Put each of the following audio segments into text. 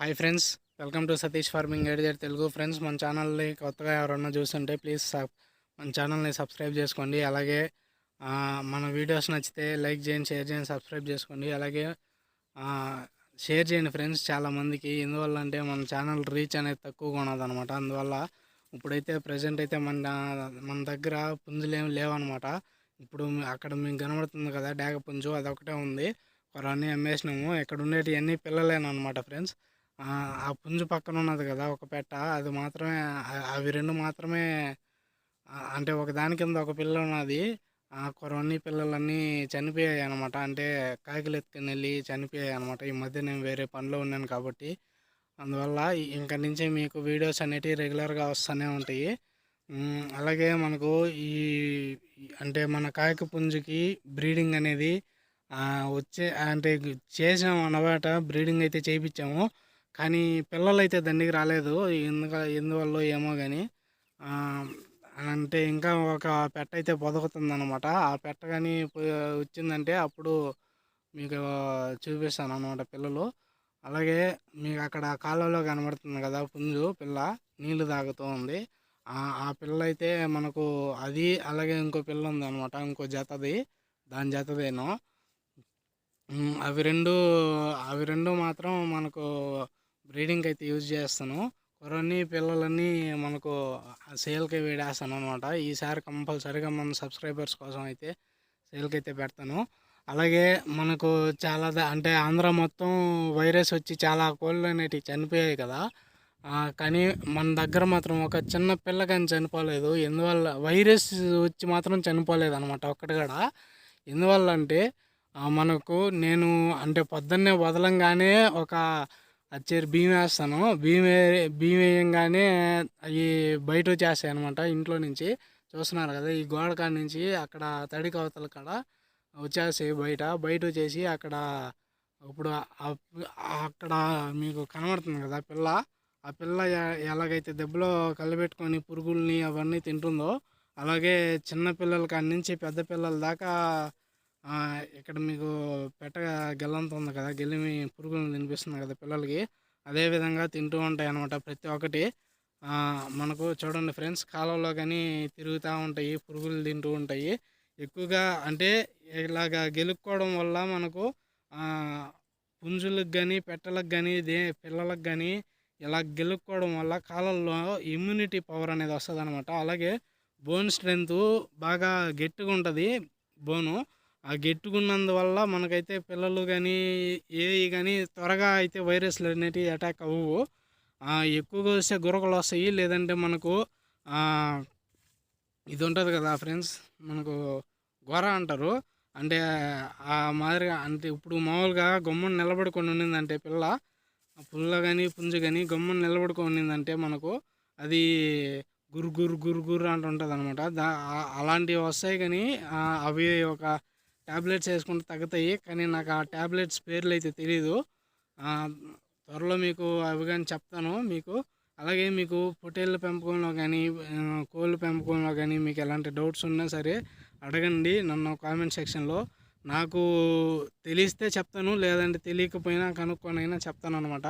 Hi friends welcome to Satish farming editor Telugu friends మన ఛానల్ని కొత్తగా ఎవరన్నా చూస్తుంటే ప్లీజ్ సబ్ మన ఛానల్ని సబ్స్క్రైబ్ చేసుకోండి. అలాగే మన వీడియోస్ నచ్చితే లైక్ చేయండి షేర్ చేయండి సబ్స్క్రైబ్ చేసుకోండి. అలాగే షేర్ చేయండి ఫ్రెండ్స్ చాలామందికి ఎందువల్ల అంటే మన ఛానల్ రీచ్ అనేది తక్కువగా ఉన్నదనమాట అందువల్ల ఇప్పుడైతే ప్రజెంట్ అయితే మన మన దగ్గర పుంజులు ఏమి లేవన్నమాట. ఇప్పుడు అక్కడ మీకు కనబడుతుంది కదా డాగ పుంజు అదొకటే ఉంది. కొరన్నీ అమ్మేసినాము. ఇక్కడ ఉండేటివన్నీ పిల్లలేనమాట ఫ్రెండ్స్ ఆ పుంజు పక్కన ఉన్నది కదా ఒక పెట్ట అది మాత్రమే అవి రెండు మాత్రమే అంటే ఒక దాని కింద ఒక పిల్ల ఉన్నది. ఆ కొరవన్నీ పిల్లలన్నీ చనిపోయాయి అనమాట అంటే కాకిలు ఎత్తుకుని వెళ్ళి చనిపోయాయి అనమాట ఈ మధ్య నేను వేరే పనిలో ఉన్నాను కాబట్టి. అందువల్ల ఇ- ఇంక నుంచి మీకు వీడియోస్ అనేటివి రెగ్యులర్గా వస్తూనే ఉంటాయి. అలాగే మనకు ఈ అంటే మన కాయక పుంజుకి బ్రీడింగ్ అనేది వచ్చే అంటే చేసాము అనమాట బ్రీడింగ్ అయితే చేయించాము కానీ పిల్లలు అయితే దండికి రాలేదు. ఎందుక ఎందువల్ల ఏమో కానీ అంటే ఇంకా ఒక పెట్ట అయితే పొదగుతుంది అనమాట ఆ పెట్ట కానీ వచ్చిందంటే అప్పుడు మీకు చూపిస్తాను అనమాట పిల్లలు. అలాగే మీకు అక్కడ కాలువలో కనబడుతుంది కదా పుంజు పిల్ల నీళ్ళు తాగుతూ ఉంది. ఆ పిల్ల అయితే మనకు అది అలాగే ఇంకో పిల్ల ఉంది అనమాట ఇంకో జతది. దాని జతదేనో. అవి రెండు అవి రెండు మాత్రం మనకు బ్రీడింగ్ అయితే యూజ్ చేస్తాను. కొన్ని పిల్లలన్నీ మనకు సేల్కి వేడేస్తాను అనమాట ఈసారి కంపల్సరిగా మన సబ్స్క్రైబర్స్ కోసం అయితే సేల్కి అయితే పెడతాను. అలాగే మనకు చాలా అంటే ఆంధ్ర మొత్తం వైరస్ వచ్చి చాలా కోళ్ళు అనేటివి చనిపోయాయి కదా. కానీ మన దగ్గర మాత్రం ఒక చిన్న పిల్ల కానీ చనిపోలేదు. ఎందువల్ల వైరస్ వచ్చి మాత్రం చనిపోలేదు అనమాట ఒక్కటి కూడా. ఎందువల్ల అంటే మనకు నేను అంటే పొద్దున్నే వదలంగానే ఒక వచ్చేది బియ్యం వేస్తాను. బియ్యం బియ్యం వేయంగానే అవి బయట వచ్చేస్తాయి అనమాట ఇంట్లో నుంచి. చూస్తున్నారు కదా ఈ గోడ కాడ నుంచి అక్కడ తడి కవతల కాడ వచ్చేస్తాయి బయట. బయట వచ్చేసి అక్కడ ఇప్పుడు అక్కడ మీకు కనబడుతుంది కదా పిల్ల. ఆ పిల్ల ఎలాగైతే దెబ్బలో కలబెట్టుకొని పురుగుల్ని అవన్నీ తింటుందో అలాగే చిన్న పిల్లల కాడి నుంచి పెద్ద పిల్లల దాకా ఇక్కడ మీకు పెట్ట గెల్లంత ఉంది కదా గెలిమి పురుగులను తినిపిస్తుంది కదా పిల్లలకి. అదే విధంగా తింటూ ఉంటాయి అనమాట ప్రతి ఒక్కటి. మనకు చూడండి ఫ్రెండ్స్ కాలంలో కానీ తిరుగుతూ ఉంటాయి పురుగులు తింటూ ఉంటాయి. ఎక్కువగా అంటే ఇలాగా గెలుక్కోవడం వల్ల మనకు పుంజులకు కానీ పెట్టలకు కానీ దే పిల్లలకు కానీ ఇలా గెలుక్కోవడం వల్ల కాలంలో ఇమ్యూనిటీ పవర్ అనేది వస్తుంది అనమాట అలాగే బోన్ స్ట్రెంత్ బాగా గట్టిగా ఉంటుంది బోను ఆ గెట్టుకున్నందువల్ల మనకైతే పిల్లలు కానీ ఏవి కానీ త్వరగా అయితే వైరస్లు అనేటివి అటాక్ అవ్వవు. ఎక్కువగా వస్తే గురకలు వస్తాయి. లేదంటే మనకు ఇది ఉంటుంది కదా ఫ్రెండ్స్ మనకు గొర అంటారు. అంటే ఆ మాదిరిగా అంటే ఇప్పుడు మామూలుగా గమ్మున నిలబడుకొని ఉండిందంటే పిల్ల పుల్ల కానీ పుంజు కానీ గమ్మున నిలబడుకొని ఉండిందంటే మనకు అది గురు గురు గురు గురు అంటుంటుంది అనమాట దా అలాంటివి వస్తాయి కానీ అవి ఒక ట్యాబ్లెట్స్ వేసుకుంటే తగ్గుతాయి. కానీ నాకు ఆ ట్యాబ్లెట్స్ పేర్లు అయితే తెలియదు త్వరలో మీకు అవి కానీ చెప్తాను మీకు. అలాగే మీకు పొట్టేళ్ళ పెంపకంలో కానీ కోళ్ళ పెంపకంలో కానీ మీకు ఎలాంటి డౌట్స్ ఉన్నా సరే అడగండి నన్ను కామెంట్ సెక్షన్లో. నాకు తెలిస్తే చెప్తాను లేదంటే తెలియకపోయినా కనుక్కొనైనా చెప్తాను అనమాట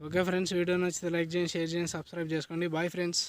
ఓకే ఫ్రెండ్స్ వీడియో నచ్చితే లైక్ చేయండి షేర్ చేయండి సబ్స్క్రైబ్ చేసుకోండి. Bye friends.